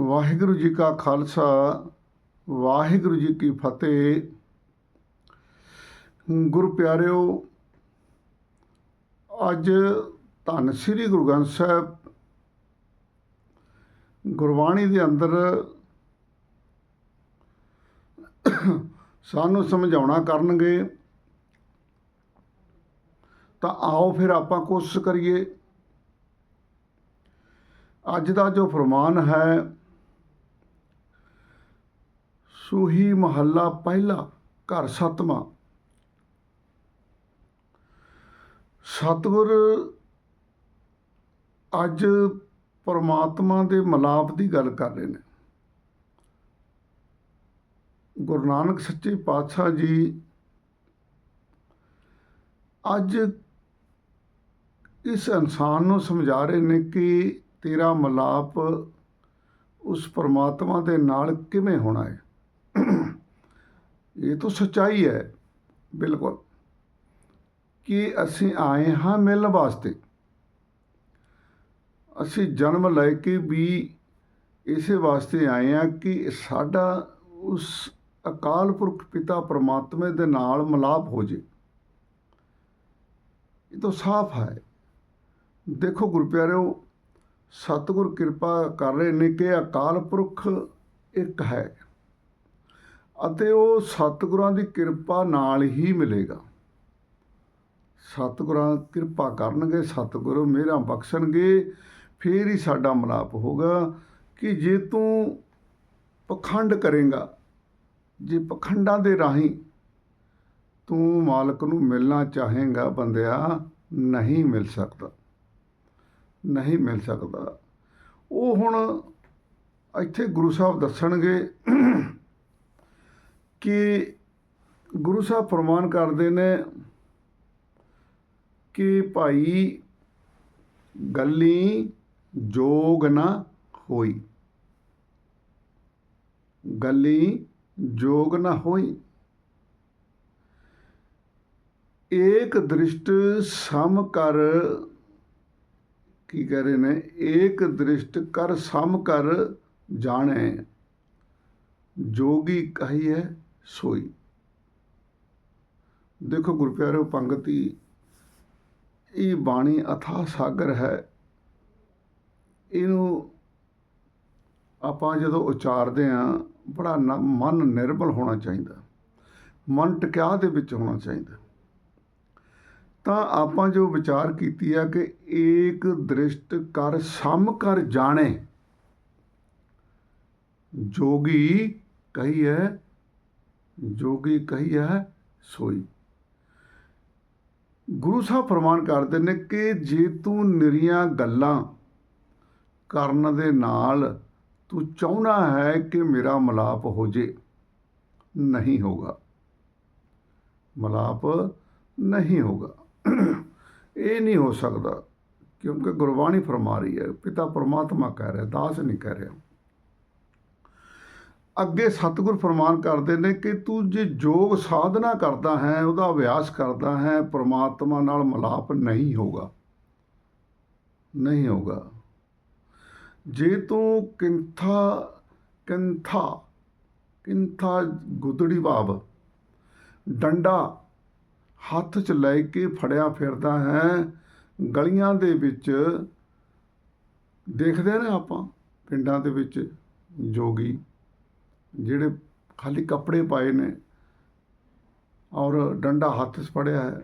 ਵਾਹਿਗੁਰੂ ਜੀ ਕਾ ਖਾਲਸਾ, ਵਾਹਿਗੁਰੂ ਜੀ ਕੀ ਫਤਿਹ। ਗੁਰੂ ਪਿਆਰਿਓ, ਅੱਜ ਧੰਨ ਸ੍ਰੀ ਗੁਰੂ ਗ੍ਰੰਥ ਸਾਹਿਬ ਗੁਰਬਾਣੀ ਦੇ ਅੰਦਰ ਸਾਨੂੰ ਸਮਝਾਉਣਾ ਕਰਨਗੇ। ਤਾਂ ਆਓ ਫਿਰ ਆਪਾਂ ਕੋਸ਼ਿਸ਼ ਕਰੀਏ। ਅੱਜ ਦਾ ਜੋ ਫਰਮਾਨ ਹੈ ਸੂਹੀ ਮਹੱਲਾ ਪਹਿਲਾ, ਘਰ ਸਤਵਾਂ। ਸਤਿਗੁਰ ਅੱਜ ਪਰਮਾਤਮਾ ਦੇ ਮਲਾਪ ਦੀ ਗੱਲ ਕਰ ਰਹੇ ਨੇ। ਗੁਰੂ ਨਾਨਕ ਸੱਚੇ ਪਾਤਸ਼ਾਹ ਜੀ ਅੱਜ ਇਸ ਇਨਸਾਨ ਨੂੰ ਸਮਝਾ ਰਹੇ ਨੇ ਕਿ ਤੇਰਾ ਮਲਾਪ ਉਸ ਪਰਮਾਤਮਾ ਦੇ ਨਾਲ ਕਿਵੇਂ ਹੋਣਾ ਹੈ? ਇਹ ਤਾਂ ਸੱਚਾਈ ਹੈ, ਬਿਲਕੁਲ, ਕਿ ਅਸੀਂ ਆਏ ਹਾਂ ਮਿਲਣ ਵਾਸਤੇ। ਅਸੀਂ ਜਨਮ ਲੈ ਕੇ ਵੀ ਇਸੇ ਵਾਸਤੇ ਆਏ ਹਾਂ ਕਿ ਸਾਡਾ ਉਸ ਅਕਾਲ ਪੁਰਖ ਪਿਤਾ ਪਰਮਾਤਮਾ ਦੇ ਨਾਲ ਮਲਾਪ ਹੋ ਜੇ। ਇਹ ਤਾਂ ਸਾਫ਼ ਹੈ। ਦੇਖੋ ਗੁਰੂ ਪਿਆਰਿਓ, ਸਤਿਗੁਰ ਕਿਰਪਾ ਕਰ ਰਹੇ ਨੇ ਕਿ ਅਕਾਲ ਪੁਰਖ ਇੱਕ ਹੈ। ਅਤੇ ਉਹ ਸਤਿਗੁਰਾਂ ਦੀ ਕਿਰਪਾ ਨਾਲ ਹੀ ਮਿਲੇਗਾ। ਸਤਿਗੁਰਾਂ ਕਿਰਪਾ ਕਰਨਗੇ, ਸਤਿਗੁਰੂ ਮਿਹਰਾਂ ਬਖਸ਼ਣਗੇ, ਫੇਰ ਹੀ ਸਾਡਾ ਮਲਾਪ ਹੋਗਾ ਕਿ ਜੇ ਤੂੰ ਪਖੰਡ ਕਰੇਗਾ, ਜੇ ਪਖੰਡਾਂ ਦੇ ਰਾਹੀਂ ਤੂੰ ਮਾਲਕ ਨੂੰ ਮਿਲਣਾ ਚਾਹੇਗਾ, ਬੰਦਿਆ, ਨਹੀਂ ਮਿਲ ਸਕਦਾ। ਨਹੀਂ ਮਿਲ ਸਕਦਾ। ਉਹ ਹੁਣ ਇੱਥੇ ਗੁਰੂ ਸਾਹਿਬ ਦੱਸਣਗੇ ਕਿ ਗੁਰੂ ਸਾਹਿਬ ਫਰਮਾਨ ਕਰਦੇ ਨੇ ਕਿ ਭਾਈ ਗੱਲੀ ਜੋਗ ਨਾ ਹੋਈ। ਗੱਲੀ ਜੋਗ ਨਾ ਹੋਈ। ਏਕ ਦ੍ਰਿਸ਼ਟ ਸਮ ਕਰ, ਕੀ ਕਹਿ ਰਹੇ ਨੇ? ਏਕ ਦ੍ਰਿਸ਼ਟ ਕਰ ਸਮ ਕਰ ਜਾਣੈ। ਜੋਗੀ ਹੈ ਸੋਈ। ਦੇਖੋ ਗੁਰੂ ਪਿਆਰਿਓ ਪੰਗਤੀ, ਇਹ ਬਾਣੀ ਅਥਾ ਸਾਗਰ ਹੈ। ਇਹਨੂੰ ਆਪਾਂ ਜਦੋਂ ਉਚਾਰਦੇ ਆਂ ਬੜਾ ਨ- ਮਨ ਨਿਰਮਲ ਹੋਣਾ ਚਾਹੀਦਾ। ਮਨ ਟਿਕਿਆ ਦੇ ਵਿੱਚ ਹੋਣਾ ਚਾਹੀਦਾ। ਤਾਂ ਆਪਾਂ ਜੋ ਵਿਚਾਰ ਕੀਤੀ ਆ ਕਿ ਏਕ ਦ੍ਰਿਸ਼ਟ ਕਰ ਸਮ ਕਰ ਜਾਣੇ। ਜੋਗੀ ਕਹੀ ਹੈ ਜੋਗੀ ਕਹੀ ਹੈ ਸੋਈ। ਗੁਰੂ ਸਾਹਿਬ ਫਰਮਾਨ ਕਰਦੇ ਨੇ ਕਿ ਜੇ ਤੂੰ ਨਿਰੀਆਂ ਗੱਲਾਂ ਕਰਨ ਦੇ ਨਾਲ ਤੂੰ ਚਾਹਣਾ ਹੈ ਕਿ ਮੇਰਾ ਮਲਾਪ ਹੋ ਜੇ, ਨਹੀਂ ਹੋਗਾ ਮਲਾਪ ਨਹੀਂ ਹੋਗਾ ਇਹ ਨਹੀਂ ਹੋ ਸਕਦਾ, ਕਿਉਂਕਿ ਗੁਰਬਾਣੀ ਫਰਮਾ ਰਹੀ ਹੈ, ਪਿਤਾ ਪਰਮਾਤਮਾ ਕਹਿ ਰਿਹਾ, ਦਾਸ ਨਹੀਂ ਕਹਿ ਰਿਹਾ। ਅੱਗੇ ਸਤਿਗੁਰ ਫਰਮਾਨ ਕਰਦੇ ਨੇ ਕਿ ਤੂੰ ਜੇ ਯੋਗ ਸਾਧਨਾ ਕਰਦਾ ਹੈ, ਉਹਦਾ ਅਭਿਆਸ ਕਰਦਾ ਹੈ, ਪਰਮਾਤਮਾ ਨਾਲ ਮਲਾਪ ਨਹੀਂ ਹੋਗਾ। ਨਹੀਂ ਹੋਗਾ। ਜੇ ਤੂੰ ਕਿੰਥਾ ਕਿੰਥਾ ਕਿੰਥਾ ਗੁਦੜੀ ਭਾਵ, ਡੰਡਾ ਹੱਥ 'ਚ ਲੈ ਕੇ ਫੜਿਆ ਫਿਰਦਾ ਹੈ, ਗਲੀਆਂ ਦੇ ਵਿੱਚ, ਦੇਖਦੇ ਨੇ ਆਪਾਂ ਪਿੰਡਾਂ ਦੇ ਵਿੱਚ ਜੋਗੀ ਜਿਹੜੇ ਖਾਲੀ ਕੱਪੜੇ ਪਾਏ ਨੇ ਔਰ ਡੰਡਾ ਹੱਥ 'ਚ ਫੜਿਆ ਹੈ,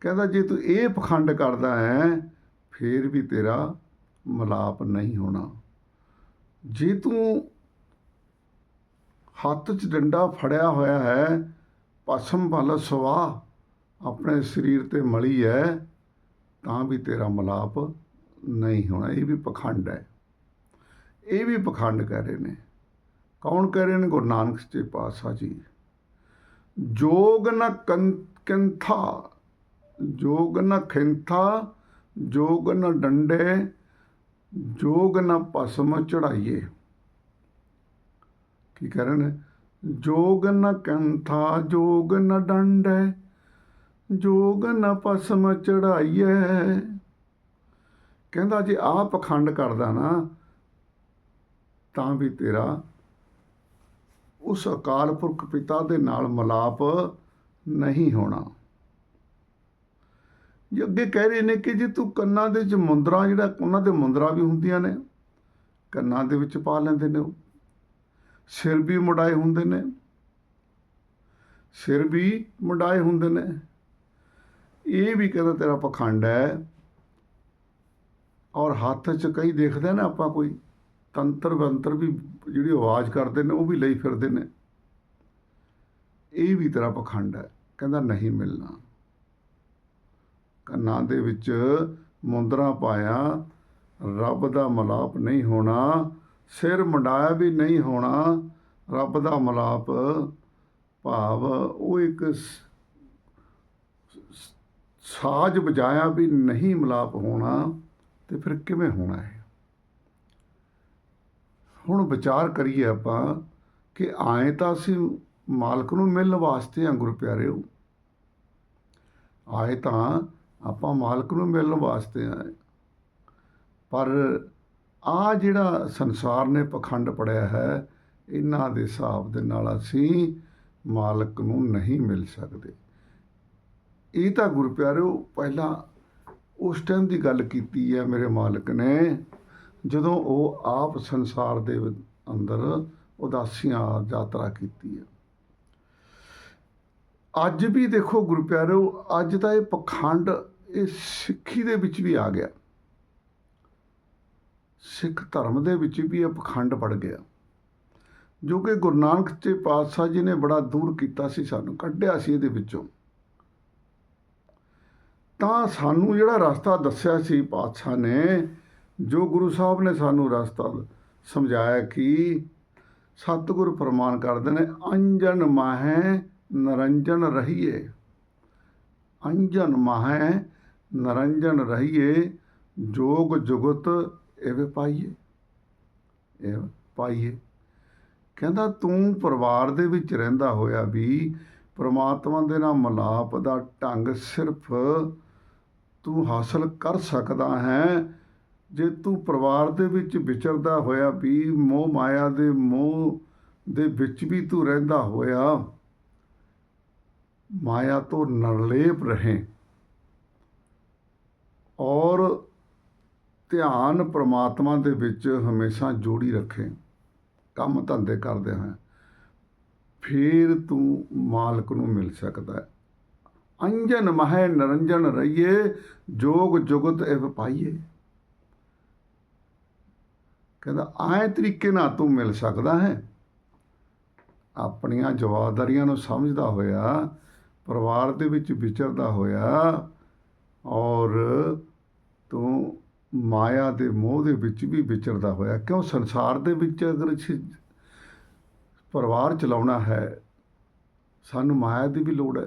ਕਹਿੰਦਾ, ਜੇ ਤੂੰ ਇਹ ਪਖੰਡ ਕਰਦਾ ਹੈ, ਫੇਰ ਵੀ ਤੇਰਾ ਮਲਾਪ ਨਹੀਂ ਹੋਣਾ। ਜੇ ਤੂੰ ਹੱਥ 'ਚ ਡੰਡਾ ਫੜਿਆ ਹੋਇਆ ਹੈ ਪਸਮ ਭਲ ਸਵਾ ਆਪਣੇ ਸਰੀਰ ਤੇ ਮਲੀ ਹੈ, ਤਾਂ ਵੀ ਤੇਰਾ ਮਲਾਪ ਨਹੀਂ ਹੋਣਾ। ਇਹ ਵੀ ਪਖੰਡ ਹੈ। ਇਹ ਵੀ ਪਖੰਡ ਕਹਿ ਰਹੇ ਨੇ। ਕੌਣ ਕਹਿ ਰਹੇ ਨੇ? ਗੁਰੂ ਨਾਨਕ ਸੱਚੇ ਪਾਤਸ਼ਾਹ ਜੀ। ਜੋਗ ਨ ਕੰਥਾ, ਜੋਗ ਨ ਖਿੰਥਾ, ਜੋਗ ਨ ਡੰਡੇ, ਜੋਗ ਨ ਭਸਮ ਚੜਾਈਏ। ਕੀ ਕਹਿ ਰਹੇ ਨੇ? ਜੋਗ ਨ ਕੰਥਾ, ਜੋਗ ਨ ਡੰਡੇ, ਜੋਗ ਨ ਭਸਮ ਚੜਾਈਏ। ਕਹਿੰਦਾ ਜੇ ਆਪ ਪਖੰਡ ਕਰਦਾ ਨਾ, ਤਾਂ ਵੀ ਤੇਰਾ ਉਸ ਅਕਾਲ ਪੁਰਖ ਪਿਤਾ ਦੇ ਨਾਲ ਮਲਾਪ ਨਹੀਂ ਹੋਣਾ। ਜੇ ਅੱਗੇ ਕਹਿ ਰਹੇ ਨੇ ਕਿ ਜੇ ਤੂੰ ਕੰਨਾਂ ਦੇ ਵਿੱਚ ਮੁੰਦਰਾ, ਜਿਹੜਾ ਉਹਨਾਂ ਦੇ ਮੁੰਦਰਾ ਵੀ ਹੁੰਦੀਆਂ ਨੇ, ਕੰਨਾਂ ਦੇ ਵਿੱਚ ਪਾ ਲੈਂਦੇ ਨੇ ਉਹ। ਸਿਰ ਵੀ ਮੁੰਡਾਏ ਹੁੰਦੇ ਨੇ। ਸਿਰ ਵੀ ਮੁੰਡਾਏ ਹੁੰਦੇ ਨੇ। ਇਹ ਵੀ ਕਹਿੰਦਾ ਤੇਰਾ ਪਖੰਡ ਹੈ। ਔਰ ਹੱਥ 'ਚ ਕਈ ਦੇਖਦੇ ਨਾ ਆਪਾਂ ਕੋਈ। ਤੰਤਰ ਬੰਤਰ ਵੀ ਜਿਹੜੀ ਆਵਾਜ਼ ਕਰਦੇ ਨੇ ਉਹ ਵੀ ਲਈ ਫਿਰਦੇ ਨੇ। ਇਹ ਵੀ ਤੇਰਾ ਪਖੰਡ ਹੈ। ਕਹਿੰਦਾ ਨਹੀਂ ਮਿਲਣਾ। ਕੰਨਾਂ ਦੇ ਵਿੱਚ ਮੁੰਦਰਾ ਪਾਇਆ, ਰੱਬ ਦਾ ਮਲਾਪ ਨਹੀਂ ਹੋਣਾ। ਸਿਰ ਮੰਡਾਇਆ ਵੀ ਨਹੀਂ ਹੋਣਾ, ਰੱਬ ਦਾ ਮਲਾਪ। ਭਾਵ ਉਹ ਇੱਕ ਸਾਜ਼ ਵਜਾਇਆ ਵੀ ਨਹੀਂ ਮਲਾਪ ਹੋਣਾ, ਤੇ ਫਿਰ ਕਿਵੇਂ ਹੋਣਾ ਹੈ ਹੁਣ ਵਿਚਾਰ ਕਰੀਏ ਆਪਾਂ ਕਿ ਆਏ ਤਾਂ ਅਸੀਂ ਮਾਲਕ ਨੂੰ ਮਿਲਣ ਵਾਸਤੇ ਆ ਗੁਰੂ ਪਿਆਰਿਓ ਆਏ ਤਾਂ ਆਪਾਂ ਮਾਲਕ ਨੂੰ ਮਿਲਣ ਵਾਸਤੇ ਆਏ ਪਰ ਆ ਜਿਹੜਾ ਸੰਸਾਰ ਨੇ ਪਖੰਡ ਪੜਿਆ ਹੈ, ਇਹਨਾਂ ਦੇ ਹਿਸਾਬ ਦੇ ਨਾਲ ਅਸੀਂ ਮਾਲਕ ਨੂੰ ਨਹੀਂ ਮਿਲ ਸਕਦੇ। ਇਹ ਤਾਂ ਗੁਰੂ ਪਿਆਰਿਓ ਪਹਿਲਾਂ ਉਸ ਟਾਈਮ ਦੀ ਗੱਲ ਕੀਤੀ ਹੈ ਮੇਰੇ ਮਾਲਕ ਨੇ। ਜਦੋਂ ਉਹ ਆਪ ਸੰਸਾਰ ਦੇ ਅੰਦਰ ਉਦਾਸੀਆਂ ਯਾਤਰਾ ਕੀਤੀ ਹੈ। ਅੱਜ ਵੀ ਦੇਖੋ ਗੁਰੂ ਪਿਆਰਿਓ ਅੱਜ ਤਾਂ ਇਹ ਪਖੰਡ ਇਹ ਸਿੱਖੀ ਦੇ ਵਿੱਚ ਵੀ ਆ ਗਿਆ। ਸਿੱਖ ਧਰਮ ਦੇ ਵਿੱਚ ਵੀ ਇਹ ਪਖੰਡ ਪੜ ਗਿਆ। ਜੋ ਕਿ ਗੁਰੂ ਨਾਨਕ ਦੇ ਪਾਤਸ਼ਾਹ ਜੀ ਨੇ ਬੜਾ ਦੂਰ ਕੀਤਾ ਸੀ ਸਾਨੂੰ, ਕੱਢਿਆ ਸੀ ਇਹਦੇ ਵਿੱਚੋਂ। ਤਾਂ ਸਾਨੂੰ ਜਿਹੜਾ ਰਸਤਾ ਦੱਸਿਆ ਸੀ ਪਾਤਸ਼ਾਹ ਨੇ ਜੋ ਗੁਰੂ ਸਾਹਿਬ ਨੇ ਸਾਨੂੰ ਰਸਤਾ ਸਮਝਾਇਆ ਕਿ ਸਤਿਗੁਰ ਪ੍ਰਮਾਨ ਕਰਦੇ ਨੇ, ਅੰਜਨ ਮਾਹੈ ਨਰੰਜਨ ਰਹੀਏ। ਅੰਜਨ ਮਾਹੈ ਨਰੰਜਨ ਰਹੀਏ, ਜੋਗ ਜੁਗਤ ਇਹ ਪਾਈਏ। ਇਹ ਪਾਈਏ। ਕਹਿੰਦਾ, ਤੂੰ ਪਰਿਵਾਰ ਦੇ ਵਿੱਚ ਰਹਿੰਦਾ ਹੋਇਆ ਵੀ ਪ੍ਰਮਾਤਮਾ ਦੇ ਨਾਲ ਮਲਾਪ ਦਾ ਢੰਗ ਸਿਰਫ ਤੂੰ ਹਾਸਲ ਕਰ ਸਕਦਾ ਹੈ ਜੇ ਤੂੰ ਪਰਿਵਾਰ ਦੇ ਵਿੱਚ ਵਿਚਰਦਾ ਹੋਇਆ ਵੀ ਮੋਹ ਮਾਇਆ ਦੇ ਮੋਹ ਦੇ ਵਿੱਚ ਵੀ ਤੂੰ ਰਹਿੰਦਾ ਹੋਇਆ, ਮਾਇਆ ਤੋਂ ਨਿਰਲੇਪ ਰਹੇ। ਔਰ ਧਿਆਨ ਪ੍ਰਮਾਤਮਾ ਦੇ ਵਿੱਚ ਹਮੇਸ਼ਾ ਜੋੜੀ ਰੱਖੇ। ਕੰਮ ਧੰਦੇ ਕਰਦੇ ਹਾਂ ਫਿਰ ਤੂੰ ਮਾਲਕ ਨੂੰ ਮਿਲ ਸਕਦਾ ਹੈ। ਅੰਜਨ ਮਹਿ ਨਰੰਜਨ ਰਹੀਏ, ਜੋਗ ਜੁਗਤ ਇਹ ਪਾਈਏ। ਕਹਿੰਦਾ, ਆਏ ਤਰੀਕੇ ਨਾਲ ਤੂੰ ਮਿਲ ਸਕਦਾ ਹੈ। ਆਪਣੀਆਂ ਜਵਾਬਦਾਰੀਆਂ ਨੂੰ ਸਮਝਦਾ ਹੋਇਆ, ਪਰਿਵਾਰ ਦੇ ਵਿੱਚ ਵਿਚਰਦਾ ਹੋਇਆ ਔਰ ਤੂੰ ਮਾਇਆ ਦੇ ਮੋਹ ਦੇ ਵਿੱਚ ਵੀ ਵਿਚਰਦਾ ਹੋਇਆ। ਕਿਉਂ ਸੰਸਾਰ ਦੇ ਵਿੱਚ ਅਗਰ ਪਰਿਵਾਰ ਚਲਾਉਣਾ ਹੈ, ਸਾਨੂੰ ਮਾਇਆ ਦੀ ਵੀ ਲੋੜ ਹੈ।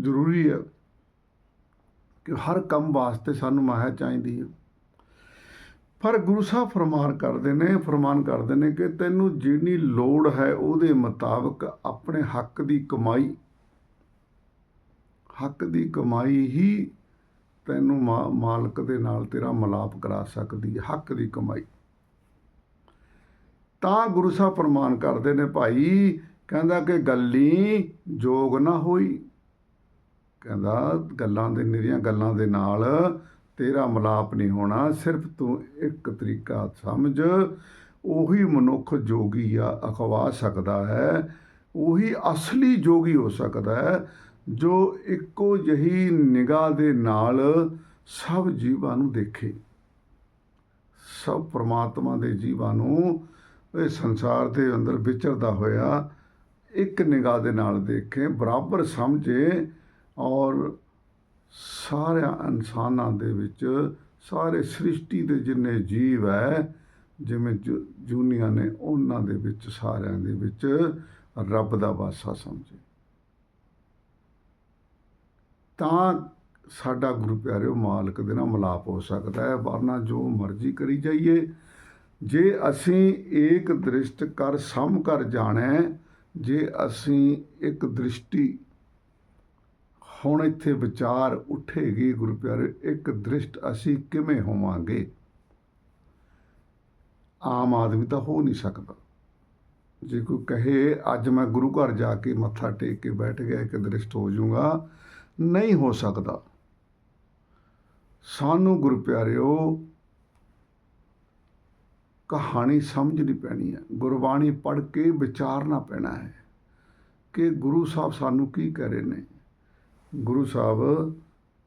ਜ਼ਰੂਰੀ ਹੈ ਕਿ ਹਰ ਕੰਮ ਵਾਸਤੇ ਸਾਨੂੰ ਮਾਇਆ ਚਾਹੀਦੀ ਹੈ। ਪਰ ਗੁਰੂ ਸਾਹਿਬ ਫਰਮਾਨ ਕਰਦੇ ਨੇ, ਫਰਮਾਨ ਕਰਦੇ ਨੇ ਕਿ ਤੈਨੂੰ ਜਿੰਨੀ ਲੋੜ ਹੈ ਉਹਦੇ ਮੁਤਾਬਕ ਆਪਣੇ ਹੱਕ ਦੀ ਕਮਾਈ, ਹੱਕ ਦੀ ਕਮਾਈ ਹੀ ਤੈਨੂੰ ਮਾ- ਮਾਲਕ ਦੇ ਨਾਲ ਤੇਰਾ ਮਲਾਪ ਕਰਾ ਸਕਦੀ ਹੈ, ਹੱਕ ਦੀ ਕਮਾਈ। ਤਾਂ ਗੁਰੂ ਸਾਹਿਬ ਫਰਮਾਨ ਕਰਦੇ ਨੇ, ਭਾਈ ਕਹਿੰਦਾ ਕਿ ਗੱਲੀ ਜੋਗ ਨਾ ਹੋਈ। ਕਹਿੰਦਾ ਗੱਲਾਂ ਦੇ, ਨਿਰੀਆਂ ਗੱਲਾਂ ਦੇ ਨਾਲ ਤੇਰਾ ਮਲਾਪ ਨਹੀਂ ਹੋਣਾ, ਸਿਰਫ ਤੂੰ ਇੱਕ ਤਰੀਕਾ ਸਮਝ। ਉਹੀ ਮਨੁੱਖ ਜੋਗੀ ਆ, ਅਖਵਾ ਸਕਦਾ ਹੈ। ਉਹੀ ਅਸਲੀ ਜੋਗੀ ਹੋ ਸਕਦਾ ਹੈ, ਜੋ ਇੱਕੋ ਜਹੀ ਨਿਗਾਹ ਦੇ ਨਾਲ ਸਭ ਜੀਵਾਂ ਨੂੰ ਦੇਖੇ। ਸਭ ਪ੍ਰਮਾਤਮਾ ਦੇ ਜੀਵਾਂ ਨੂੰ ਇਹ ਸੰਸਾਰ ਦੇ ਅੰਦਰ ਵਿਚਰਦਾ ਹੋਇਆ ਇੱਕ ਨਿਗਾਹ ਦੇ ਨਾਲ ਦੇਖੇ, ਬਰਾਬਰ ਸਮਝੇ ਔਰ ਸਾਰਿਆਂ ਇਨਸਾਨਾਂ ਦੇ ਵਿੱਚ ਸਾਰੇ ਸ੍ਰਿਸ਼ਟੀ ਦੇ ਜਿੰਨੇ ਜੀਵ ਹੈ, ਜਿਵੇਂ ਜੂ- ਜੂਨੀਆਂ ਨੇ ਉਹਨਾਂ ਦੇ ਵਿੱਚ, ਸਾਰਿਆਂ ਦੇ ਵਿੱਚ ਰੱਬ ਦਾ ਵਾਸਾ ਸਮਝੇ। ਤਾਂ ਸਾਡਾ ਗੁਰੂ ਪਿਆਰਿਓ ਮਾਲਕ ਦੇ ਨਾਲ ਮਲਾਪ ਹੋ ਸਕਦਾ ਹੈ, ਵਰਨਾ ਜੋ ਮਰਜ਼ੀ ਕਰੀ ਜਾਈਏ। ਜੇ ਅਸੀਂ ਏਕ ਦ੍ਰਿਸ਼ਟ ਕਰ ਸਮ ਕਰ ਜਾਣੈ, ਜੇ ਅਸੀਂ ਇੱਕ ਦ੍ਰਿਸ਼ਟੀ ਹੁਣ ਇੱਥੇ ਵਿਚਾਰ ਉੱਠੇਗੀ ਗੁਰੂ ਪਿਆਰੇ, ਇੱਕ ਦ੍ਰਿਸ਼ਟ ਅਸੀਂ ਕਿਵੇਂ ਹੋਵਾਂਗੇ? ਆਮ ਆਦਮੀ ਤਾਂ ਹੋ ਨਹੀਂ ਸਕਦਾ। ਜੇ ਕੋਈ ਕਹੇ, ਅੱਜ ਮੈਂ ਗੁਰੂ ਘਰ ਜਾ ਕੇ ਮੱਥਾ ਟੇਕ ਕੇ ਬੈਠ ਗਿਆ, ਇੱਕ ਦ੍ਰਿਸ਼ਟ ਹੋ ਜਾਊਗਾ, ਨਹੀਂ ਹੋ ਸਕਦਾ। ਸਾਨੂੰ ਗੁਰੂ ਪਿਆਰਿਓ, ਕਹਾਣੀ ਸਮਝਣੀ ਪੈਣੀ ਹੈ। ਗੁਰਬਾਣੀ ਪੜ੍ਹ ਕੇ ਵਿਚਾਰਨਾ ਪੈਣਾ ਹੈ ਕਿ ਗੁਰੂ ਸਾਹਿਬ ਸਾਨੂੰ ਕੀ ਕਹਿ ਰਹੇ ਨੇ? ਗੁਰੂ ਸਾਹਿਬ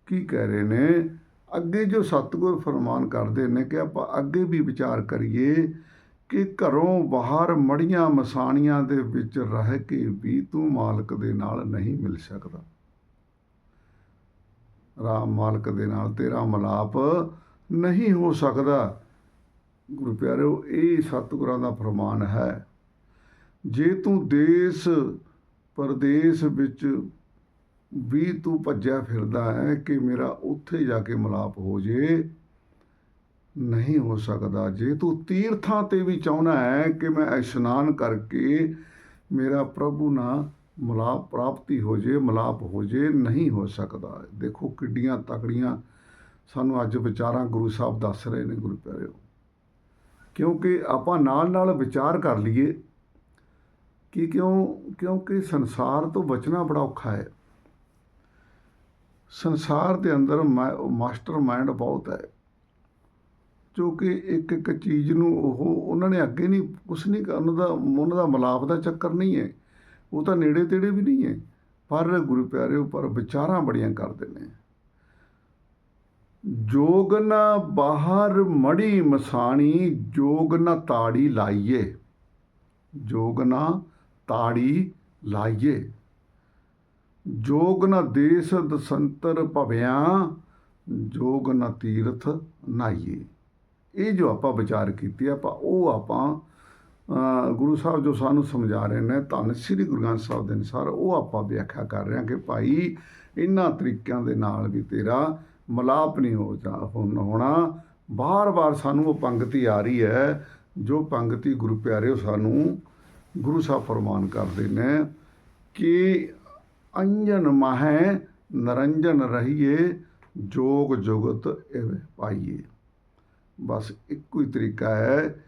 ਕੀ ਕਹਿ ਰਹੇ ਨੇ? ਅੱਗੇ ਜੋ ਸਤਿਗੁਰ ਫਰਮਾਨ ਕਰਦੇ ਨੇ ਕਿ ਆਪਾਂ ਅੱਗੇ ਵੀ ਵਿਚਾਰ ਕਰੀਏ ਕਿ ਘਰੋਂ ਬਾਹਰ ਮੜੀਆਂ ਮਸਾਣੀਆਂ ਦੇ ਵਿੱਚ ਰਹਿ ਕੇ ਵੀ ਤੂੰ ਮਾਲਕ ਦੇ ਨਾਲ ਨਹੀਂ ਮਿਲ ਸਕਦਾ। ਰਾਮ ਮਾਲਕ ਦੇ ਨਾਲ ਤੇਰਾ ਮਲਾਪ ਨਹੀਂ ਹੋ ਸਕਦਾ। ਗੁਰੂ ਪਿਆਰਿਓ ਇਹ ਸਤਿਗੁਰਾਂ ਦਾ ਫਰਮਾਨ ਹੈ, ਜੇ ਤੂੰ ਦੇਸ਼ ਪਰਦੇਸ ਵਿੱਚ ਵੀ ਤੂੰ ਭੱਜਿਆ ਫਿਰਦਾ ਹੈ ਕਿ ਮੇਰਾ ਉੱਥੇ ਜਾ ਕੇ ਮਲਾਪ ਹੋ ਜੇ। ਨਹੀਂ ਹੋ ਸਕਦਾ ਜੇ ਤੂੰ ਤੀਰਥਾਂ ਤੇ ਵੀ ਚਾਹਣਾ ਹੈ ਕਿ ਮੈਂ ਇਸ਼ਨਾਨ ਕਰਕੇ ਮੇਰਾ ਪ੍ਰਭੂ ਨਾਲ ਮਲਾਪ ਪ੍ਰਾਪਤੀ ਹੋ ਜੇ, ਮਲਾਪ ਹੋ ਜੇ, ਨਹੀਂ ਹੋ ਸਕਦਾ। ਦੇਖੋ ਕਿੱਡੀਆਂ ਤਕੜੀਆਂ ਸਾਨੂੰ ਅੱਜ ਵਿਚਾਰਾਂ ਗੁਰੂ ਸਾਹਿਬ ਦੱਸ ਰਹੇ ਨੇ ਗੁਰੂ ਪਿਆਰਿਓ। ਕਿਉਂਕਿ ਆਪਾਂ ਨਾਲ ਨਾਲ ਵਿਚਾਰ ਕਰ ਲਈਏ ਕਿ ਕਿਉਂ, ਕਿਉਂਕਿ ਸੰਸਾਰ ਤੋਂ ਬਚਣਾ ਬੜਾ ਔਖਾ ਹੈ। ਸੰਸਾਰ ਦੇ ਅੰਦਰ ਮਾਸਟਰ ਮਾਈਂਡ ਬਹੁਤ ਹੈ। ਜੋ ਕਿ ਇੱਕ ਇੱਕ ਚੀਜ਼ ਨੂੰ ਉਹ, ਉਹਨਾਂ ਨੇ ਅੱਗੇ ਨਹੀਂ, ਕੁਛ ਨਹੀਂ ਕਰਨ ਦਾ, ਉਹਨਾਂ ਦਾ ਮਲਾਪ ਦਾ ਚੱਕਰ ਨਹੀਂ ਹੈ। ਉਹ ਤਾਂ ਨੇੜੇ ਤੇੜੇ ਵੀ ਨਹੀਂ ਹੈ। ਪਰ ਗੁਰੂ ਪਿਆਰੇ ਉੱਪਰ ਵਿਚਾਰਾਂ ਬੜੀਆਂ ਕਰਦੇ ਨੇ। ਜੋਗ ਨਾ ਬਾਹਰ ਮੜੀ ਮਸਾਣੀ, ਜੋਗ ਨਾ ਤਾੜੀ ਲਾਈਏ। ਜੋਗ ਨਾ ਤਾੜੀ ਲਾਈਏ। ਜੋਗ ਨ ਦੇਸ ਦਸੰਤਰ ਭਵਿਆਂ, ਜੋਗ ਨ ਤੀਰਥ ਨਾਈਏ। ਇਹ ਜੋ ਆਪਾਂ ਵਿਚਾਰ ਕੀਤੀ, ਆਪਾਂ ਉਹ ਆਪਾਂ ਗੁਰੂ ਸਾਹਿਬ ਜੋ ਸਾਨੂੰ ਸਮਝਾ ਰਹੇ ਨੇ, ਧੰਨ ਸ੍ਰੀ ਗੁਰੂ ਗ੍ਰੰਥ ਸਾਹਿਬ ਦੇ ਅਨੁਸਾਰ ਉਹ ਆਪਾਂ ਵਿਆਖਿਆ ਕਰ ਰਹੇ ਹਾਂ ਕਿ ਭਾਈ ਇਹਨਾਂ ਤਰੀਕਿਆਂ ਦੇ ਨਾਲ ਵੀ ਤੇਰਾ ਮਲਾਪ ਨਹੀਂ ਹੋ ਜਾ, ਹੁਣ- ਹੋਣਾ। ਬਾਰ-ਬਾਰ ਸਾਨੂੰ ਉਹ ਪੰਗਤੀ ਆ ਰਹੀ ਹੈ, ਜੋ ਪੰਗਤੀ ਗੁਰੂ ਪਿਆਰਿਓ ਸਾਨੂੰ ਗੁਰੂ ਸਾਹਿਬ ਫਰਮਾਨ ਕਰਦੇ ਨੇ ਕਿ ਅੰਜਨ ਮਾਹੈ, ਨਰੰਜਨ ਰਹੀਏ, ਜੋਗ ਜੁਗਤ ਇਹ ਪਾਈਏ। ਬਸ ਇੱਕੋ ਹੀ ਤਰੀਕਾ ਹੈ,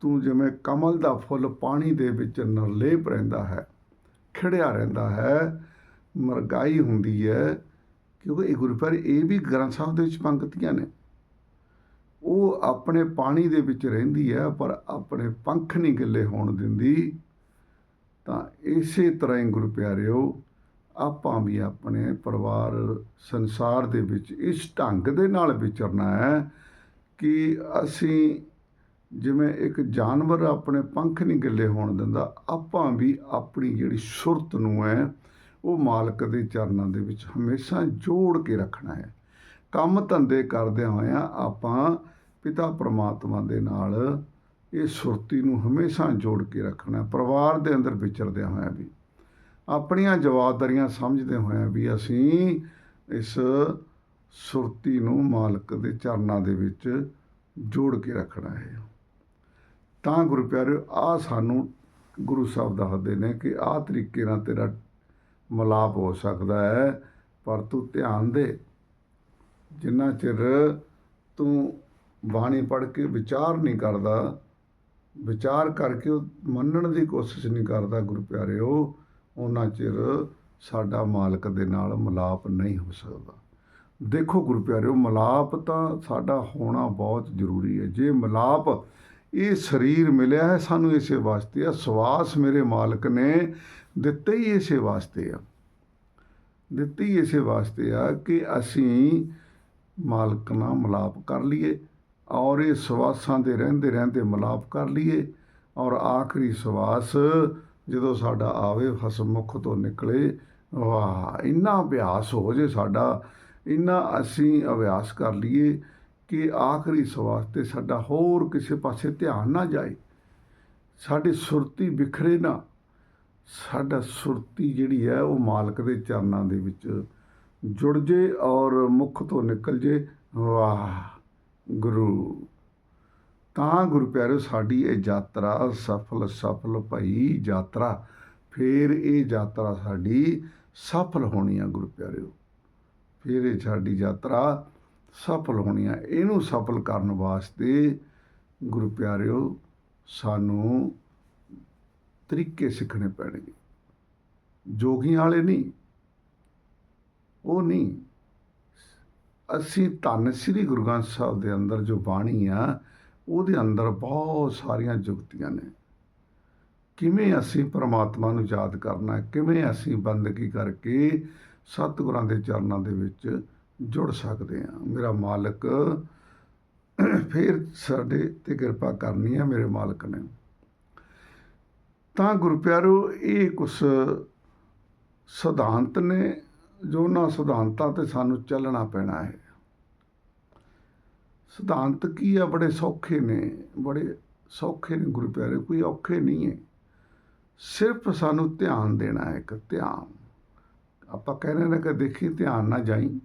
ਤੂੰ ਜਿਵੇਂ ਕਮਲ ਦਾ ਫੁੱਲ ਪਾਣੀ ਦੇ ਵਿੱਚ ਨਿਰਲੇਪ ਰਹਿੰਦਾ ਹੈ, ਖਿੜਿਆ ਰਹਿੰਦਾ ਹੈ, ਮਰਗਾਈ ਹੁੰਦੀ ਹੈ, ਕਿਉਂਕਿ ਇਹ ਗੁਰੂ ਇਹ ਵੀ ਗ੍ਰੰਥ ਸਾਹਿਬ ਦੇ ਵਿੱਚ ਪੰਕਤੀਆਂ ਨੇ। ਉਹ ਆਪਣੇ ਪਾਣੀ ਦੇ ਵਿੱਚ ਰਹਿੰਦੀ ਹੈ, ਪਰ ਆਪਣੇ ਪੰਖ ਨਹੀਂ ਗਿੱਲੇ ਹੋਣ ਦਿੰਦੀ। ਤਾਂ ਇਸੇ ਤਰ੍ਹਾਂ ਹੀ ਗੁਰੂ ਪਿਆਰਿਓ ਆਪਾਂ ਵੀ ਆਪਣੇ ਪਰਿਵਾਰ, ਸੰਸਾਰ ਦੇ ਵਿੱਚ ਇਸ ਢੰਗ ਦੇ ਨਾਲ ਵਿਚਰਨਾ ਹੈ ਕਿ ਅਸੀਂ ਜਿਵੇਂ ਇੱਕ ਜਾਨਵਰ ਆਪਣੇ ਪੰਖ ਨਹੀਂ ਗਿੱਲੇ ਹੋਣ ਦਿੰਦਾ, ਆਪਾਂ ਵੀ ਆਪਣੀ ਜਿਹੜੀ ਸੁਰਤ ਨੂੰ ਹੈ, ਉਹ ਮਾਲਕ ਦੇ ਚਰਨਾਂ ਦੇ ਵਿੱਚ ਹਮੇਸ਼ਾ ਜੋੜ ਕੇ ਰੱਖਣਾ ਹੈ। ਕੰਮ ਧੰਦੇ ਕਰਦਿਆਂ ਹੋਇਆਂ ਆਪਾਂ ਪਿਤਾ ਪ੍ਰਮਾਤਮਾ ਦੇ ਨਾਲ ਇਹ ਸੁਰਤੀ ਨੂੰ ਹਮੇਸ਼ਾ ਜੋੜ ਕੇ ਰੱਖਣਾ ਪਰਿਵਾਰ ਦੇ ਅੰਦਰ ਵਿਚਰਦਿਆਂ ਹੋਇਆਂ ਵੀ। ਆਪਣੀਆਂ ਜਵਾਬਦਾਰੀਆਂ ਸਮਝਦੇ ਹੋਇਆਂ ਵੀ ਅਸੀਂ ਇਸ ਸੁਰਤੀ ਨੂੰ ਮਾਲਕ ਦੇ ਚਰਨਾਂ ਦੇ ਵਿੱਚ ਜੋੜ ਕੇ ਰੱਖਣਾ ਹੈ। ਤਾਂ ਗੁਰੂ ਪਿਆਰਿਓ, ਆ ਸਾਨੂੰ ਗੁਰੂ ਸਾਹਿਬ ਦੱਸਦੇ ਨੇ ਕਿ ਆਹ ਤਰੀਕੇ ਨਾਲ ਤੇਰਾ ਮਲਾਪ ਹੋ ਸਕਦਾ ਹੈ, ਪਰ ਤੂੰ ਧਿਆਨ ਦੇ। ਜਿੰਨਾ ਚਿਰ ਤੂੰ ਬਾਣੀ ਪੜ੍ਹ ਕੇ ਵਿਚਾਰ ਨਹੀਂ ਕਰਦਾ, ਵਿਚਾਰ ਕਰਕੇ ਉਹ ਮੰਨਣ ਦੀ ਕੋਸ਼ਿਸ਼ ਨਹੀਂ ਕਰਦਾ ਗੁਰੂ ਪਿਆਰਿਓ ਉਹਨਾਂ ਚਿਰ ਸਾਡਾ ਮਾਲਕ ਦੇ ਨਾਲ ਮਲਾਪ ਨਹੀਂ ਹੋ ਸਕਦਾ। ਦੇਖੋ ਗੁਰੂ ਪਿਆਰਿਓ, ਮਲਾਪ ਤਾਂ ਸਾਡਾ ਹੋਣਾ ਬਹੁਤ ਜ਼ਰੂਰੀ ਹੈ। ਜੇ ਮਲਾਪ ਇਹ ਸਰੀਰ ਮਿਲਿਆ ਹੈ, ਸਾਨੂੰ ਇਸੇ ਵਾਸਤੇ ਆ। ਸਵਾਸ ਮੇਰੇ ਮਾਲਕ ਨੇ ਦਿੱਤੇ ਹੀ ਇਸੇ ਵਾਸਤੇ ਆ। ਦਿੱਤੀ ਹੀ ਇਸੇ ਵਾਸਤੇ ਆ ਕਿ ਅਸੀਂ ਮਾਲਕ ਨਾਲ ਮਲਾਪ ਕਰ ਲਈਏ ਔਰ ਇਹ ਸਵਾਸਾਂ ਦੇ ਰਹਿੰਦੇ ਰਹਿੰਦੇ ਮਲਾਪ ਕਰ ਲਈਏ ਔਰ ਆਖਰੀ ਸਵਾਸ ਜਦੋਂ ਸਾਡਾ ਆਵੇ ਹਸਮੁਖ ਤੋਂ ਨਿਕਲੇ, ਵਾਹ, ਇੰਨਾ ਅਭਿਆਸ ਹੋ ਜੇ ਸਾਡਾ, ਇੰਨਾ ਅਸੀਂ ਅਭਿਆਸ ਕਰ ਲਈਏ ਕਿ ਆਖਰੀ ਸਵਾਸ ਤੇ ਸਾਡਾ ਹੋਰ ਕਿਸੇ ਪਾਸੇ ਧਿਆਨ ਨਾ ਜਾਏ। ਸਾਡੀ ਸੁਰਤੀ ਵਿਖਰੇ ਨਾ। ਸਾਡਾ ਸੁਰਤੀ ਜਿਹੜੀ ਹੈ, ਉਹ ਮਾਲਕ ਦੇ ਚਰਨਾਂ ਦੇ ਵਿੱਚ ਜੁੜ ਜੇ ਔਰ ਮੁਖ ਤੋਂ ਨਿਕਲ ਜੇ। ਵਾਹ, ਗੁਰੂ ਤਾਂ ਗੁਰੂ ਪਿਆਰਿਓ, ਸਾਡੀ ਇਹ ਯਾਤਰਾ ਸਫਲ ਸਫਲ ਭਈ ਯਾਤਰਾ। ਫਿਰ ਇਹ ਯਾਤਰਾ ਸਾਡੀ ਸਫਲ ਹੋਣੀ ਆ ਗੁਰੂ ਪਿਆਰਿਓ। ਫਿਰ ਇਹ ਸਾਡੀ ਯਾਤਰਾ ਸਫਲ ਹੋਣੀ ਆ। ਇਹਨੂੰ ਸਫਲ ਕਰਨ ਵਾਸਤੇ ਗੁਰੂ ਪਿਆਰਿਓ, ਸਾਨੂੰ ਤਰੀਕੇ ਸਿੱਖਣੇ ਪੈਣਗੇ। ਜੋਗੀਆਂ ਵਾਲੇ ਨਹੀਂ, ਉਹ ਨਹੀਂ। ਅਸੀਂ ਧੰਨ ਸ੍ਰੀ ਗੁਰੂ ਗ੍ਰੰਥ ਸਾਹਿਬ ਦੇ ਅੰਦਰ ਜੋ ਬਾਣੀ ਆ ਉਹਦੇ ਅੰਦਰ ਬਹੁਤ ਸਾਰੀਆਂ ਜੁਗਤੀਆਂ ਨੇ। ਕਿਵੇਂ ਅਸੀਂ ਪ੍ਰਮਾਤਮਾ ਨੂੰ ਯਾਦ ਕਰਨਾ ਹੈ, ਕਿਵੇਂ ਅਸੀਂ ਬੰਦਗੀ ਕਰਕੇ ਸਤਿਗੁਰਾਂ ਦੇ ਚਰਨਾਂ ਦੇ ਵਿੱਚ ਜੁੜ ਸਕਦੇ ਹਾਂ। ਮੇਰਾ ਮਾਲਕ ਫਿਰ ਸਾਡੇ ਤੇ ਕਿਰਪਾ ਕਰਨੀ ਹੈ ਮੇਰੇ ਮਾਲਕ ਨੇ। ਤਾਂ ਗੁਰੂ ਪਿਆਰੋ ਇਹ ਕੁਛ ਸਿਧਾਂਤ ਨੇ ਜੋ ਨਾ ਸਿਧਾਂਤਾਂ ਤੇ ਸਾਨੂੰ ਚੱਲਣਾ ਪੈਣਾ ਹੈ। ਸਿਧਾਂਤ ਕੀ ਆ? ਬੜੇ ਸੌਖੇ ਨੇ, ਬੜੇ ਸੌਖੇ ਨੇ ਗੁਰੂ ਪਿਆਰੇ, ਕੋਈ ਔਖੇ ਨਹੀਂ ਹੈ ਸਿਰਫ ਸਾਨੂੰ ਧਿਆਨ ਦੇਣਾ ਹੈ ਇੱਕ, ਧਿਆਨ। ਆਪਾਂ ਕਹਿੰਦੇ ਨੇ ਕਿ ਦੇਖੀ, ਧਿਆਨ ਨਾ ਜਾਈ,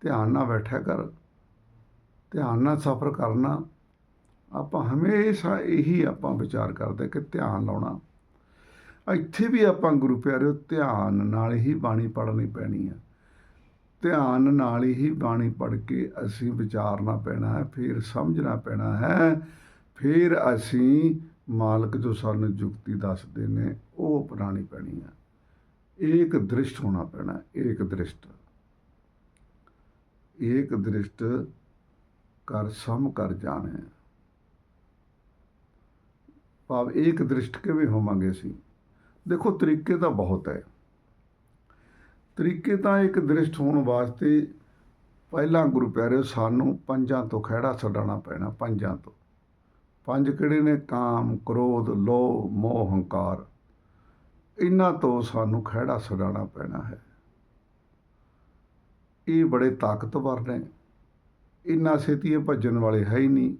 ਧਿਆਨ ਨਾਲ ਬੈਠਿਆ ਕਰ, ਧਿਆਨ ਨਾਲ ਸਫ਼ਰ ਕਰਨਾ। ਆਪਾਂ ਹਮੇਸ਼ਾ ਇਹੀ ਆਪਾਂ ਵਿਚਾਰ ਕਰਦੇ ਕਿ ਧਿਆਨ ਲਾਉਣਾ। ਇੱਥੇ ਵੀ ਆਪਾਂ ਗੁਰੂ ਪਿਆਰਿਓ, ਧਿਆਨ ਨਾਲ ਹੀ ਬਾਣੀ ਪੜ੍ਹਨੀ ਪੈਣੀ ਆ। ਧਿਆਨ ਨਾਲ ਹੀ ਬਾਣੀ ਪੜ੍ਹ ਕੇ ਅਸੀਂ ਵਿਚਾਰਨਾ ਪੈਣਾ ਹੈ, ਫਿਰ ਸਮਝਣਾ ਪੈਣਾ ਹੈ, ਫਿਰ ਅਸੀਂ ਮਾਲਕ ਜੋ ਸਾਨੂੰ ਜੁਗਤੀ ਦੱਸਦੇ ਨੇ, ਉਹ ਅਪਣਾਉਣੀ ਪੈਣੀ ਹੈ। ਏਕ ਦ੍ਰਿਸ਼ਟ ਹੋਣਾ ਪੈਣਾ, ਏਕ ਦ੍ਰਿਸ਼ਟ। ਏਕ ਦ੍ਰਿਸ਼ਟ ਕਰ ਸਮ ਕਰ ਜਾਣੇ। ਭਾਵ ਏਕ ਦ੍ਰਿਸ਼ਟ ਕਿਵੇਂ ਹੋਵਾਂਗੇ ਅਸੀਂ? ਦੇਖੋ, ਤਰੀਕੇ ਤਾਂ ਬਹੁਤ ਹੈ। ਤਰੀਕੇ ਤਾਂ ਇੱਕ ਦ੍ਰਿਸ਼ਟ ਹੋਣ ਵਾਸਤੇ ਪਹਿਲਾਂ ਗੁਰੂ ਪਿਆਰੇ ਸਾਨੂੰ ਪੰਜਾਂ ਤੋਂ ਖਹਿੜਾ ਛਡਾਉਣਾ ਪੈਣਾ, ਪੰਜਾਂ ਤੋਂ। ਪੰਜ ਕਿਹੜੇ ਨੇ? ਕਾਮ, ਕ੍ਰੋਧ, ਲੋਭ, ਮੋਹ, ਹੰਕਾਰ। ਇਹਨਾਂ ਤੋਂ ਸਾਨੂੰ ਖਹਿੜਾ ਛਡਾਉਣਾ ਪੈਣਾ ਹੈ। ਇਹ ਬੜੇ ਤਾਕਤਵਰ ਨੇ। ਇੰਨਾ ਛੇਤੀ ਇਹ ਭੱਜਣ ਵਾਲੇ ਹੈ ਹੀ ਨਹੀਂ।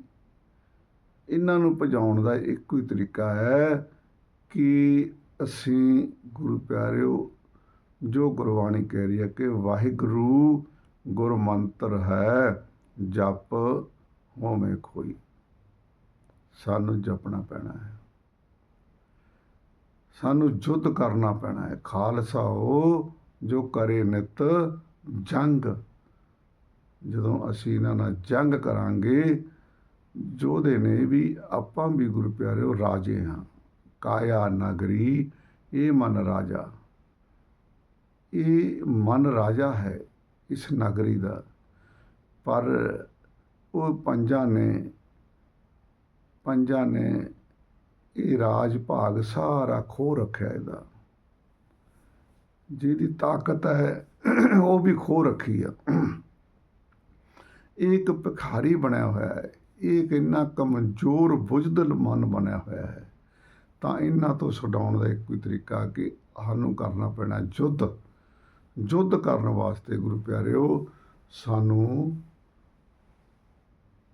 ਇਹਨਾਂ ਨੂੰ ਭਜਾਉਣ ਦਾ ਇੱਕੋ ਹੀ ਤਰੀਕਾ ਹੈ ਕਿ ਅਸੀਂ ਗੁਰੂ ਪਿਆਰਿਓ ਜੋ ਗੁਰਬਾਣੀ ਕਹਿ ਰਹੀ ਹੈ ਕਿ ਵਾਹਿਗੁਰੂ ਗੁਰ ਮੰਤਰ ਹੈ, ਜਪ ਹੋਵੇਂ ਕੋਈ। ਸਾਨੂੰ ਜਪਣਾ ਪੈਣਾ ਹੈ। ਸਾਨੂੰ ਯੁੱਧ ਕਰਨਾ ਪੈਣਾ ਹੈ। ਖਾਲਸਾ ਉਹ ਜੋ ਕਰੇ ਨਿਤ ਜੰਗ। ਜਦੋਂ ਅਸੀਂ ਇਹਨਾਂ ਨਾਲ ਜੰਗ ਕਰਾਂਗੇ ਜੋਧੇ ਨੇ ਵੀ ਆਪਾਂ ਵੀ ਗੁਰੂ ਪਿਆਰਿਓ ਰਾਜੇ ਹਾਂ। ਕਾਇਆ ਨਗਰੀ, ਇਹ ਮਨ ਰਾਜਾ। ਇਹ ਮਨ ਰਾਜਾ ਹੈ ਇਸ ਨਗਰੀ ਦਾ। ਪਰ ਉਹ ਪੰਜਾਂ ਨੇ ਪੰਜਾਂ ਨੇ ਇਹ ਰਾਜ ਭਾਗ ਸਾਰਾ ਖੋ ਰੱਖਿਆ ਇਹਦਾ। ਜਿਹਦੀ ਤਾਕਤ ਹੈ, ਉਹ ਵੀ ਖੋ ਰੱਖੀ ਆ। ਇਹ ਇੱਕ ਭਿਖਾਰੀ ਬਣਿਆ ਹੋਇਆ ਹੈ। ਇਹ ਇੱਕ ਇੰਨਾ ਕਮਜ਼ੋਰ ਬੁਝਦਲ ਮਨ ਬਣਿਆ ਹੋਇਆ ਹੈ। ਤਾਂ ਇਹਨਾਂ ਤੋਂ ਛਡਾਉਣ ਦਾ ਇੱਕ ਹੀ ਤਰੀਕਾ ਕਿ ਸਾਨੂੰ ਕਰਨਾ ਪੈਣਾ ਯੁੱਧ। ਯੁੱਧ ਕਰਨ ਵਾਸਤੇ ਗੁਰੂ ਪਿਆਰਿਓ, ਸਾਨੂੰ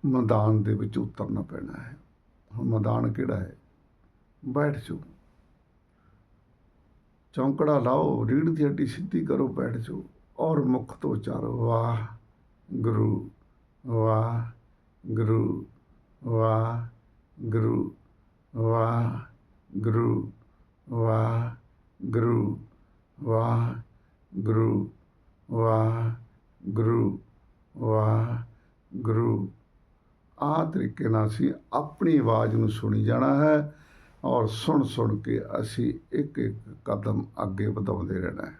ਮੈਦਾਨ ਦੇ ਵਿੱਚ ਉਤਰਨਾ ਪੈਣਾ ਹੈ। ਹੁਣ ਮੈਦਾਨ ਕਿਹੜਾ ਹੈ? ਬੈਠ ਜਾਓ। ਚੌਂਕੜਾ ਲਾਓ ਰੀੜ ਦੀ ਹੱਡੀ ਸਿੱਧੀ ਕਰੋ, ਬੈਠ ਜਾਓ। ਔਰ ਮੁਖ ਤੋਂ ਉਚਾਰੋ, ਵਾਹ ਗੁਰੂ ਵਾਹ ਗੁਰੂ ਵਾਹ ਗੁਰੂ ਵਾਹ ਗੁਰੂ ਵਾਹ ਗੁਰੂ, ਵਾਹ ਗੁਰੂ ਵਾਹ ਗੁਰੂ ਵਾਹ ਗੁਰੂ ਆਹ ਤਰੀਕੇ ਨਾਲ ਅਸੀਂ ਆਪਣੀ ਆਵਾਜ਼ ਨੂੰ ਸੁਣੀ ਜਾਣਾ ਹੈ ਔਰ ਸੁਣ ਸੁਣ ਕੇ ਅਸੀਂ ਇੱਕ ਇੱਕ ਕਦਮ ਅੱਗੇ ਵਧਾਉਂਦੇ ਰਹਿਣਾ ਹੈ।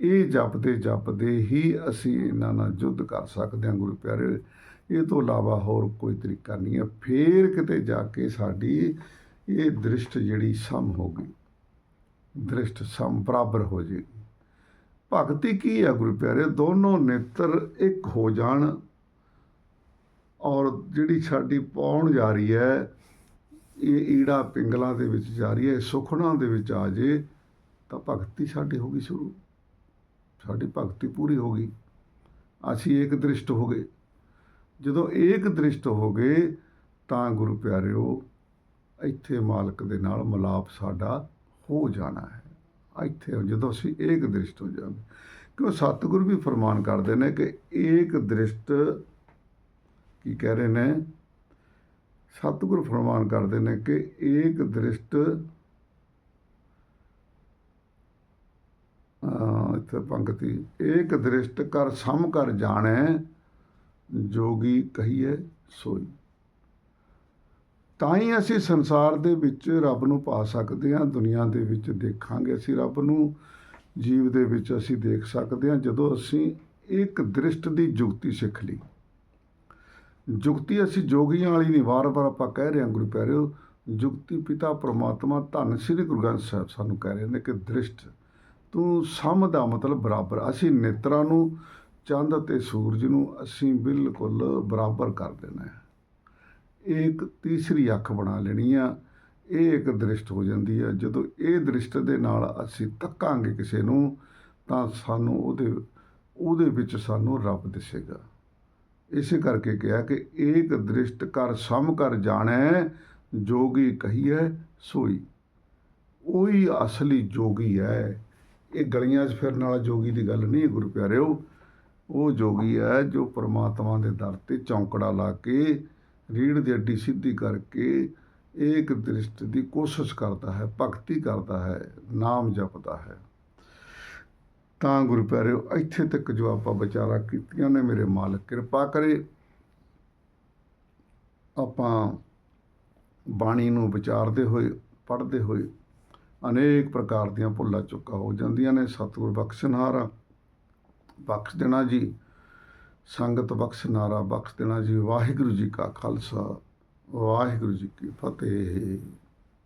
ਇਹ ਜਪਦੇ ਜਪਦੇ ਹੀ ਅਸੀਂ ਇਹਨਾਂ ਨਾਲ ਯੁੱਧ ਕਰ ਸਕਦੇ ਹਾਂ ਗੁਰੂ ਪਿਆਰੇ। ਇਹ ਤੋਂ ਇਲਾਵਾ ਹੋਰ ਕੋਈ ਤਰੀਕਾ ਨਹੀਂ ਹੈ। ਫੇਰ ਕਿਤੇ ਜਾ ਕੇ ਸਾਡੀ ਇਹ ਦ੍ਰਿਸ਼ਟ ਜਿਹੜੀ ਸਮ ਹੋ ਗਈ, ਦ੍ਰਿਸ਼ਟ ਸਮ ਬਰਾਬਰ ਹੋ ਜਾਏਗੀ ਭਗਤੀ ਕੀ ਹੈ ਗੁਰੂ ਪਿਆਰੇ? ਦੋਨੋਂ ਨੇਤਰ ਇੱਕ ਹੋ ਜਾਣ ਔਰ ਜਿਹੜੀ ਸਾਡੀ ਪੌਣ ਜਾ ਰਹੀ ਹੈ, ਇਹ ਈੜਾ ਪਿੰਗਲਾਂ ਦੇ ਵਿੱਚ ਜਾ ਰਹੀ ਹੈ ਸੁਖਣਾ ਦੇ ਵਿੱਚ ਆ ਜੇ ਤਾਂ ਭਗਤੀ ਸਾਡੀ ਹੋ ਗਈ ਸ਼ੁਰੂ। ਸਾਡੀ ਭਗਤੀ ਪੂਰੀ ਹੋ ਗਈ। ਅਸੀਂ ਏਕ ਦ੍ਰਿਸ਼ਟ ਹੋ ਗਏ। ਜਦੋਂ ਏਕ ਦ੍ਰਿਸ਼ਟ ਹੋ ਗਏ ਤਾਂ ਗੁਰੂ ਪਿਆਰਿਓ, ਇੱਥੇ ਮਾਲਕ ਦੇ ਨਾਲ ਮਲਾਪ ਸਾਡਾ ਹੋ ਜਾਣਾ ਹੈ। ਇੱਥੇ ਜਦੋਂ ਅਸੀਂ ਏਕ ਦ੍ਰਿਸ਼ਟ ਹੋ ਜਾਵਾਂਗੇ ਕਿਉਂ ਸਤਿਗੁਰ ਵੀ ਫਰਮਾਨ ਕਰਦੇ ਨੇ ਕਿ ਏਕ ਦ੍ਰਿਸ਼ਟ ਕੀ ਕਹਿ ਰਹੇ ਨੇ? ਸਤਿਗੁਰ ਫਰਮਾਨ ਕਰਦੇ ਨੇ ਕਿ ਏਕ ਦ੍ਰਿਸ਼ਟ ਇੱਥੇ ਪੰਕਤੀ, ਏਕ ਦ੍ਰਿਸ਼ਟ ਕਰ ਸਮ ਕਰ ਜਾਣੈ, ਜੋਗੀ ਕਹੀਏ ਸੋਈ। ਤਾਂ ਹੀ ਅਸੀਂ ਸੰਸਾਰ ਦੇ ਵਿੱਚ ਰੱਬ ਨੂੰ ਪਾ ਸਕਦੇ ਹਾਂ, ਦੁਨੀਆ ਦੇ ਵਿੱਚ ਦੇਖਾਂਗੇ ਅਸੀਂ ਰੱਬ ਨੂੰ, ਜੀਵ ਦੇ ਵਿੱਚ ਅਸੀਂ ਦੇਖ ਸਕਦੇ ਹਾਂ, ਜਦੋਂ ਅਸੀਂ ਇੱਕ ਦ੍ਰਿਸ਼ਟ ਦੀ ਜੁਗਤੀ ਸਿੱਖ ਲਈ। ਜੁਗਤੀ ਅਸੀਂ ਜੋਗੀਆਂ ਵਾਲੀ ਨਹੀਂ, ਵਾਰ-ਵਾਰ ਆਪਾਂ ਕਹਿ ਰਹੇ ਹਾਂ, ਗੁਰੂ ਪਿਆਰਿਓ, ਜੁਗਤੀ ਪਿਤਾ ਪ੍ਰਮਾਤਮਾ ਧੰਨ ਸ੍ਰੀ ਗੁਰੂ ਗ੍ਰੰਥ ਸਾਹਿਬ ਸਾਨੂੰ ਕਹਿ ਰਹੇ ਨੇ ਕਿ ਦ੍ਰਿਸ਼ਟ, ਤੂੰ ਸਮ ਦਾ ਮਤਲਬ ਬਰਾਬਰ, ਅਸੀਂ ਨੇਤਰਾਂ ਨੂੰ, ਚੰਦ ਅਤੇ ਸੂਰਜ ਨੂੰ ਅਸੀਂ ਬਿਲਕੁਲ ਬਰਾਬਰ ਕਰ ਦੇਣਾ ਹੈ। ਇੱਕ ਤੀਸਰੀ ਅੱਖ ਬਣਾ ਲੈਣੀ ਆ, ਇਹ ਇੱਕ ਦ੍ਰਿਸ਼ਟ ਹੋ ਜਾਂਦੀ ਹੈ ਜਦੋਂ ਇਹ ਦ੍ਰਿਸ਼ਟ ਦੇ ਨਾਲ ਅਸੀਂ ਤੱਕਾਂਗੇ ਕਿਸੇ ਨੂੰ, ਤਾਂ ਸਾਨੂੰ ਉਹਦੇ ਉਹਦੇ ਵਿੱਚ ਸਾਨੂੰ ਰੱਬ ਦਿਸੇਗਾ। ਇਸੇ ਕਰਕੇ ਕਿਹਾ ਕਿ ਏਕ ਦ੍ਰਿਸ਼ਟ ਕਰ ਸਮ ਕਰ ਜਾਣੈ, ਜੋਗੀ ਕਹੀਐ ਸੋਈ। ਉਹੀ ਅਸਲੀ ਜੋਗੀ ਹੈ ਇਹ ਗਲੀਆਂ 'ਚ ਫਿਰਨ ਵਾਲਾ ਜੋਗੀ ਦੀ ਗੱਲ ਨਹੀਂ ਹੈ ਗੁਰੂ ਪਿਆਰਿਓ ਉਹ ਜੋਗੀ ਹੈ ਜੋ ਪ੍ਰਮਾਤਮਾ ਦੇ ਦਰ ਤੇ ਚੌਂਕੜਾ ਲਾ ਕੇ ਰੀੜ ਦੀ ਅੱਡੀ ਸਿੱਧੀ ਕਰਕੇ ਏਕ ਦ੍ਰਿਸ਼ਟ ਦੀ ਕੋਸ਼ਿਸ਼ ਕਰਦਾ ਹੈ, ਭਗਤੀ ਕਰਦਾ ਹੈ, ਨਾਮ ਜਪਦਾ ਹੈ। ਤਾਂ ਗੁਰੂ ਪਿਆਰਿਓ, ਇੱਥੇ ਤੱਕ ਜੋ ਆਪਾਂ ਵਿਚਾਰਾ ਕੀਤੀਆਂ ਨੇ ਮੇਰੇ ਮਾਲਕ, ਕਿਰਪਾ ਕਰੇ ਆਪਾਂ ਬਾਣੀ ਨੂੰ ਵਿਚਾਰਦੇ ਹੋਏ, ਪੜ੍ਹਦੇ ਹੋਏ ਅਨੇਕ ਪ੍ਰਕਾਰ ਦੀਆਂ ਭੁੱਲਾਂ ਚੁੱਕਾ ਹੋ ਜਾਂਦੀਆਂ ਨੇ। ਸਤਿਗੁਰ ਬਖਸ਼ਨਹਾਰਾ ਬਖਸ਼ ਦੇਣਾ ਜੀ। ਸੰਗਤ ਬਖਸ਼ ਨਾਰਾ ਬਖਸ਼ ਦੇਣਾ ਜੀ। ਵਾਹਿਗੁਰੂ ਜੀ ਕਾ ਖਾਲਸਾ ਵਾਹਿਗੁਰੂ ਜੀ ਕੀ ਫਤਿਹ।